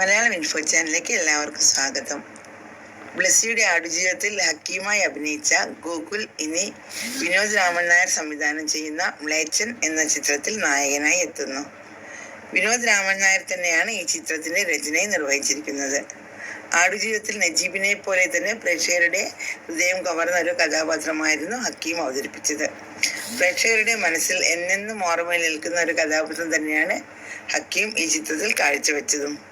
Malayalam info ചാനലിലേക്ക് എല്ലാവർക്കും സ്വാഗതം. ബ്ലസ്സിയുടെ ആടുജീവിതത്തിൽ ഹക്കീമായി അഭിനയിച്ച ഗോകുൽ ഇനി വിനോദ് രാമൻ നായർ സംവിധാനം ചെയ്യുന്ന മ്ലേച്ചൻ എന്ന ചിത്രത്തിൽ നായകനായി എത്തുന്നു. വിനോദ് രാമൻ നായർ തന്നെയാണ് ഈ ചിത്രത്തിന്റെ രചനയെ നിർവഹിച്ചിരിക്കുന്നത്. ആടുജീവിതത്തിൽ നജീബിനെ പോലെ തന്നെ പ്രേക്ഷകരുടെ ഹൃദയം കവർന്ന ഒരു കഥാപാത്രമായിരുന്നു ഹക്കീം അവതരിപ്പിച്ചത്. പ്രേക്ഷകരുടെ മനസ്സിൽ എന്നെന്നും ഓർമ്മയിൽ നിൽക്കുന്ന ഒരു കഥാപാത്രം തന്നെയാണ് ഹക്കീം ഈ ചിത്രത്തിൽ കാഴ്ചവെച്ചതും.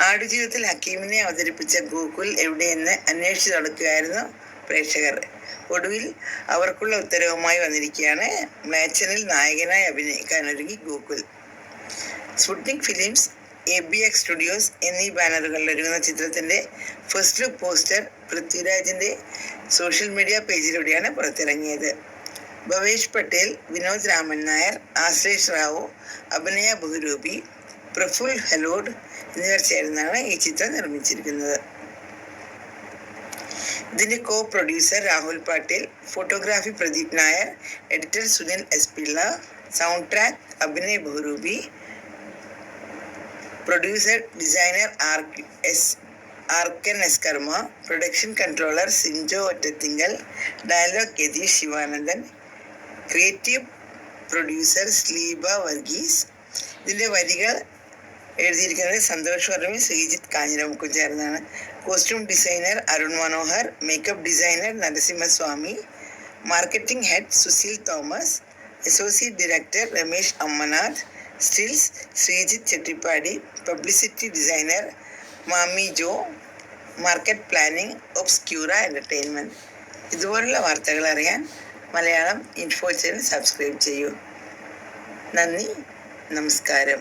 ആടുജീവിതത്തിൽ ഹക്കീമിനെ അവതരിപ്പിച്ച ഗൂഗിൾ എവിടെയെന്ന് അന്വേഷിച്ചു നടക്കുകയായിരുന്നു പ്രേക്ഷകർ. ഒടുവിൽ അവർക്കുള്ള ഉത്തരവുമായി വന്നിരിക്കുകയാണ് മേച്ചനിൽ നായകനായി അഭിനയിക്കാനൊരുങ്ങി Google. Sputnik films A B X studios എന്നീ ബാനറുകളിൽ ഒരുങ്ങുന്ന ചിത്രത്തിന്റെ ഫസ്റ്റ് ലുക്ക് പോസ്റ്റർ പൃഥ്വിരാജിന്റെ സോഷ്യൽ മീഡിയ പേജിലൂടെയാണ് പുറത്തിറങ്ങിയത്. ഭവേഷ് പട്ടേൽ വിനോദ് രാമൻ നായർ ആശ്ലേഷ് റാവു അഭിനയ ബഹുരൂപി പ്രഫുൽ ഹലോഡ് എന്നിവർ ചേർന്നാണ് ഈ ചിത്രം നിർമ്മിച്ചിരിക്കുന്നത്. ഇതിന്റെ co producer Rahul Patil photography Pradeep Nair editor Sunil S Pillai sound track Abhinay Bahuroopi producer designer R S Arkan S Karma production controller Sinjo Ottathinkal dialogue Yatheesh Sivanandan creative producer Sleeba Varghese. ഇതിന്റെ വരികൾ എഴുതിയിരിക്കുന്നത് സന്തോഷ് വർമ്മി ശ്രീജിത്ത് കാഞ്ഞിരമുക്കും ചേർന്നാണ് costume designer Arun Manohar makeup designer Narasimhaswami marketing head Susheel Thomas associate director Ramesh Ammanath stills Sreejith Chettippadi publicity designer Mami Jo market planning obscura entertainment ഇതുപോലുള്ള വാർത്തകൾ അറിയാൻ Malayalam info channel subscribe ചെയ്യൂ. നന്ദി നമസ്കാരം.